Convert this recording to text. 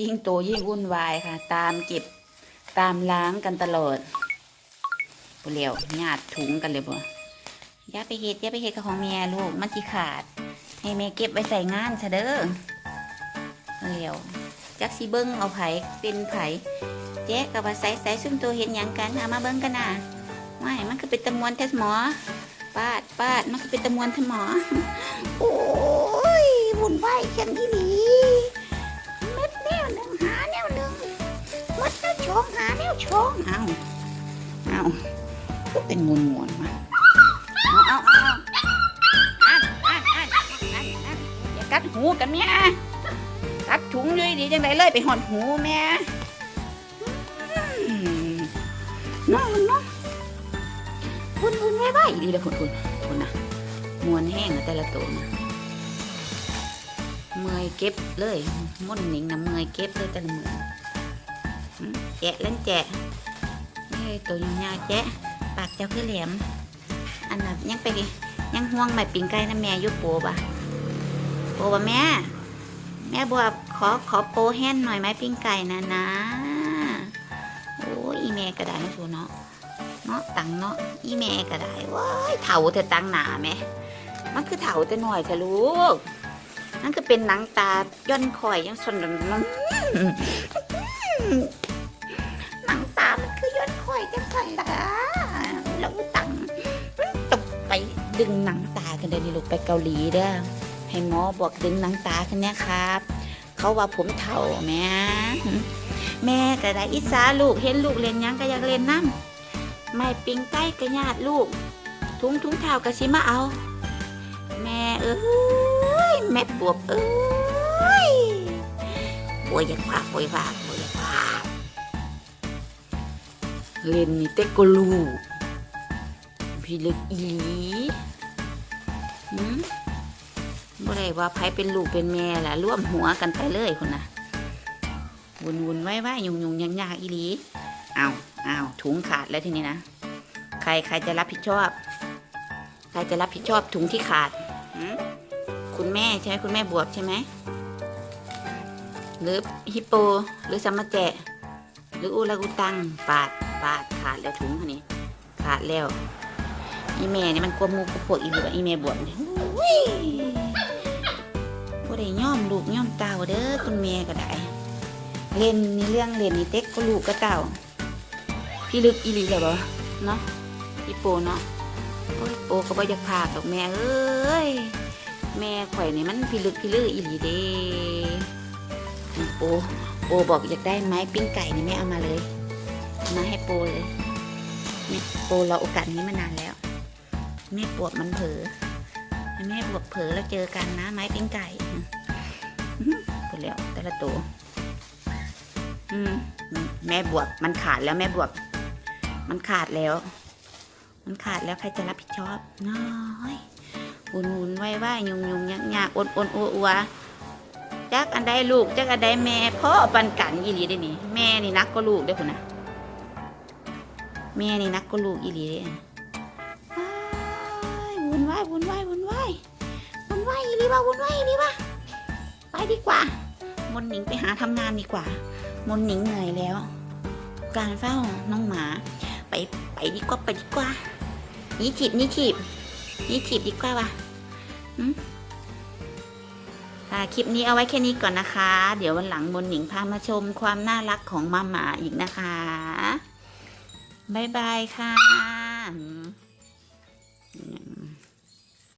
ยิ่งโตยิ่งวุ่นวายค่ะ ตามเก็บตามล้างกันตลอดบ่เร็วญาติถุงกันเลยบ่ย่าไปเฮ็ดย่าไปเฮ็ดกับของแม่ลูกมันสิขาด ให้แม่เก็บไว้ใส่งานซะเด้อเร็วจักสิเบิ่งเอาไผเป็นไผแจ๊กกับว่าใส่ใส่ซุ่มตัวเห็นหยังกันเอามาเบิ่งกันน่ะไม่มันคือเป็นตะมวนแท้หมอปาดปาดมันคือเป็นตะมวนแท้หมอโอ้ยวุ่นวายกันที่นี่ มัดแนวชงหาแนวชงเอาเอาก็เป็นมวนมวนมาเอาเอาเอาเอาอันอันอันอันอันอย่ากัดหูกันแม่ยกัดถุงเลยดีจังไรเลยไปหอดหูแม่น้องน้องวุ่นวุ่นไว้ไว้ดีเลยคุณคุณคุณนะมวนแห้งแต่ละตัวนะเมื่อยเก็บเลยม่นหนิงนะเมื่อยเก็บเลยแต่ละเมืออืม แจะเล่นแจะนี่ตัวยาวๆแจะปากเจ้าคือแหลม อันนั้นยังไปยังห่วงใหม่ปิงไก่นะแม่ยุโปบะโปบะแม่ แม่บัวขอขอโปแห้นหน่อยไหมปิ้งไก่นะนะ โอ้ยอีแม่ก็ได้นะชูเนาะเนาะตังเนาะอีแม่ก็ได้ว้ายเถาเธอตังหนาไหมมันคือเถาแต่หน่อยเธอะลูกนั่นคือเป็นหนังตาย่อนคอยยังสนน้หนั ดึงหนังตากันเลยนี่ลูกไปเกาหลีเด้อให้หมอบอกดึงหนังตากันเนี่ยครับ เขาว่าผมเถาแม่แม่ก็ได้อิสาลูกเห็นลูกเล่นยังก็อยากเล่นน้ำไม่ปิงใกล้กระญาติลูก ทุ้งทุ้งเท้ากระชิมาเอา แม่เอ้ยแม่ปวบเอ้ยปวยอยากพากปวยพากปวยอยากพากเล่นนี่เต็กกลูก พี่ลึกอีหลีหืมบ่ได้ว่าไผเป็นลูกเป็นแม่ล่ะร่วมหัวกันไปเลยคนน่ะวนวนๆไว้ไว้ยุงยุงยากยากๆอีหลีเอาเอาถุงขาดแล้วทีนี้นะ ใครใครจะรับผิดชอบ ใครจะรับผิดชอบถุงที่ขาด คุณแม่ใช่ไหมคุณแม่บวบใช่ไหมหรือฮิปโป หรือซัมมาแจะหรืออูรากูตัง ปาด ปาด ขาดแล้วถุงอันนี้ ขาดแล้ว อีแม่นี่มันกลัวมูกลัวพวกอีบวบอีแม่บวบนี่อุ้ยบ่ได้ย่อมลูกย่อมเต่าเด้อคุณแม่ก็ได้เล่นนี่เรื่องเล่นนี่เต็กก็ลูกก็เต่าพี่ลึกอีหลีเลยบ่เนาะพี่โปเนาะโอ้ยโปก็บ่อยากพากดอกแม่เอ้ยแม่ข่อยนี่มันพี่ลึกพี่ลืออีหลีเด้โปโปบอกอยากได้ไม้ปิ้งไก่นี่แม่เอามาเลย มาให้โปเลยโปรอโอกาสนี้มานานแล้ว แม่ปวดมันเผลอแม่ปวดเผลอแล้วเจอกันนะ ไม้ปิ้งไก่อื้อหือพูดแล้วแต่ละตัวแม่บวบมันขาดแล้วแม่บวบมันขาดแล้ว มันขาดแล้วใครจะรับผิดชอบน้อยวุ่นวุ่นไหวไหวยุงยุงยักยากอนอนอัวอัวจักอันใดลูกจักอันใดแม่พ่อปันกันอีหลีได้นี่แม่นี่นักก็ลูกได้คุณนะแม่นี่นักก็ลูกอีหลีเด้ วนวายวุ่นวายวุ่นวายวุ่นวายอีหลีว่ะวุ่นวายอีหลีว่ะไปดีกว่ามนหนิงไปหาทำงานดีกว่ามนหนิงเหนื่อยแล้ว การเฝ้าน้องหมา ไปไปดีกว่าไปดีกว่านี่ถีบนี่ถีบนี่ถีบดีกว่าวะอืมค่ะคลิปนี้เอาไว้แค่นี้ก่อนนะคะ เดี๋ยววันหลังมนหนิงพามาชมความน่ารักของมาหมาอีกนะคะ บ๊ายบายค่ะ